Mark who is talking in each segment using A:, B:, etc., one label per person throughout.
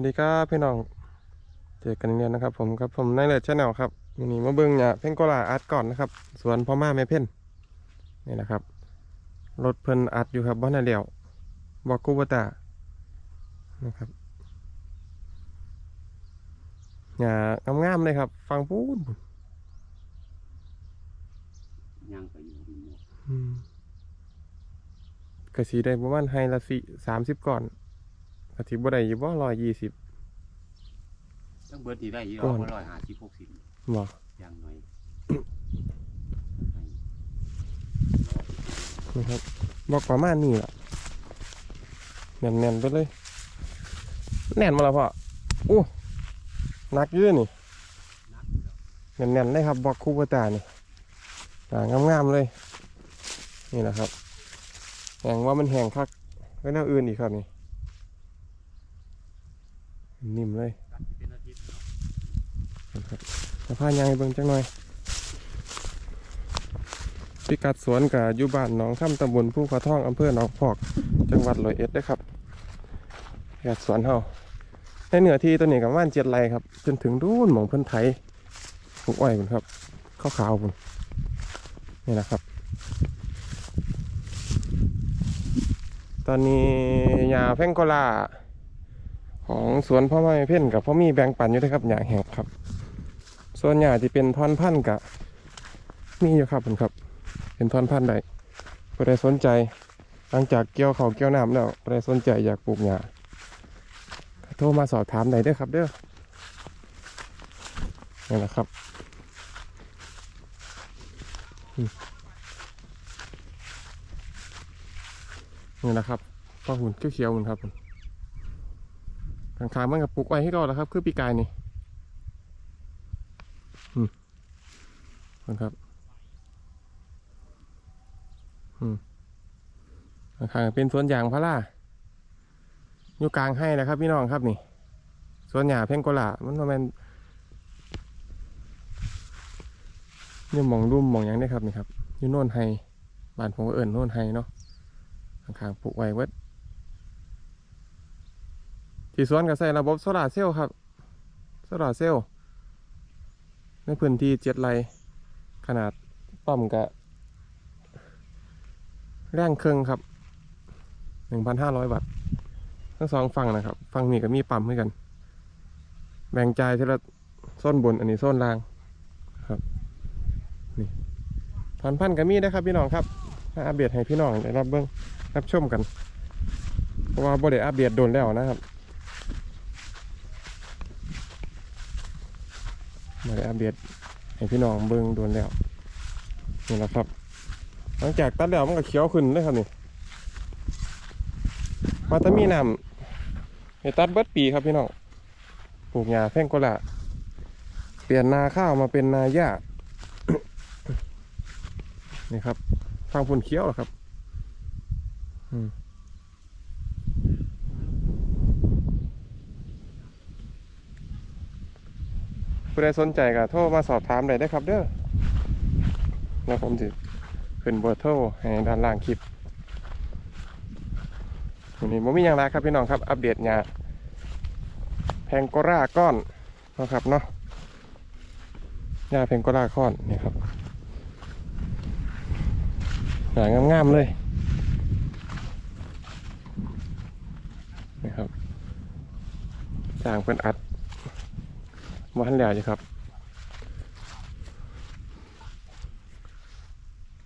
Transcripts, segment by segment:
A: วัสดีครับพี่น้อง เจอกันอีกแล้วนะครับ ผมครับผมนายเลิศชาแนลครับวันนี้มาเบิ้งเนี่ยเพ่งโกลาอัดก่อนนะครับสวนพ่อมาแม่เพ่นนี่นะครับรถเพิ่นอัดอยู่ครับบ้านนาเดียวบอกกูบตานะครับเนี่ยงามๆเลยครับ ฟังพูด
B: ย่างไปอยู่มีหมด
A: อืมกะสีได้ประมาณไฮละสิสามสิบก่อน กะทิบ่ได้อยู่บ่ร้อยยี่สิบ
B: ต้องเบิร์ดที่ได้ยี่
A: ก่
B: ร้
A: อ
B: อนยร้อยห้าสิบหกสิบ
A: บ่
B: อย่างน้อย
A: นะครับบอกประมาณนี้ล่ะแน่นๆไปเลย แน่นมาแล้วพ่ออู้หนักเยอะนี่
B: นัก
A: แน่นๆเลยครับบอกคูเปอร์ตานี่ตางามๆเลย นี่นะครับแหงว่ามันแหงคักไว้แนวอื่นอีกครับนี่ นิ่มเลย
B: กัดเป็นอาทิตย์เนาะ
A: นะครับสภาพยางให้เบิ่งจังหน่อย พิกัดสวนกับอยู่บ้านหนองค่ำตำบลผู้ขะท่องอำเภอหนองพอก จังหวัดร้อยเอ็ดเด้อครับพิกัดสวนเฮาในเหนือที่ตัวนี้กับว่านเจ็ดไรครับ จนถึงดูนหมองเพิ่นไทยปลูกอ้อยพุ่นครับข้าวขาวพุ่นนี่นะครับ ตอนนี้ยาเพ่งโกลา ของสวนพ่อไม้เพ่นกับพ่อมีแบ่งปันอยู่ด้วยครับอย่างแหงครับ ส่วนใหญ่ที่เป็นท่อนพันธุ์กะมีอยู่ครับผมครับ เป็นท่อนพันธุ์ใดผู้ใดสนใจหลังจากเกี่ยวเขาเกี่ยวน้ำแล้วผู้ใดสนใจอยากปลูกหญ้าโทรมาสอบถามได้ด้อครับเด้อนี่แหละครับนี่แหละครับพ่อหุ่นเขียวๆหุ่นครับผม ข้างๆมันกับปลูกไว้ให้รอดแล้วครับ คือปีกายนี่อืมนะครับอืมข้างๆเป็นสวนยางพาราอยู่กลางให้นะครับ พี่น้องครับนี่ สวนหญ้าเพ่งโกลามันประมาณนี่หมองรุ่มมองยังได้ครับนี่ครับอยู่โน่นไฮบ้านผมก็เอิญโน่นไฮเนาะข้างๆปลูกไว้เวด ที่สวนก็ใส่ระบบโซลาเซลล์ครับโซลาเซลล์ในพื้นที่เจ็ดไร่ขนาดปั๊มก็แรงเครื่องครับหนึ่งพันห้าร้อยวัตต์ทั้งสองฝั่งนะครับ ฝั่งนี้ก็มีปั๊มให้กัน แบ่งใจทีละโซนบนอันนี้โซนล่างครับนี่พันพันก็มีนะครับพี่น้องครับมาอัปเดตให้พี่น้องได้รับเบิ้งรับชมกัน เพราะว่าบ่ได้อัปเดตโดนแล้วนะครับ มาได้อัปเดตให้พี่น้องเบิ่งโดนแล้วนี่แหละครับ หลังจากตัดแล้วมันก็เขียวขึ้นเลยครับนี่มาแตมีน้ำให้ตัดเบิดปีครับพี่น้องปลูกหญ้าแพ่งโกละเปลี่ยนนาข้าวมาเป็นนาหญ้านี่ครับฟังฝุ่นเขียวเหรอครับ อืม ผู้ใดสนใจก็โทรมาสอบถามได้ได้ครับ เด้อแล้วผมจะขึ้นเบอร์โทรให้ด้านล่างคลิปวันนี้ผมมีอย่างไรครับพี่น้องครับ อัปเดตงาแพงโกราก้อนนะครับเนาะยาแพงโกราก้อนนี่ครับหางามๆเลยนี่ครับสร้างเป็นอัด วันแล้วอยู่ครับ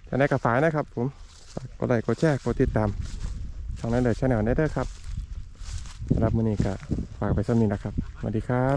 A: จะได้กระฝายนะครับผมกดไลค์กดแชร์กดติดตามช่องนั้นเดี๋ยวชาแนลได้ด้วยครับรับมือนี้ก็ฝากไปสักนิดนะครับสวัสดีครับ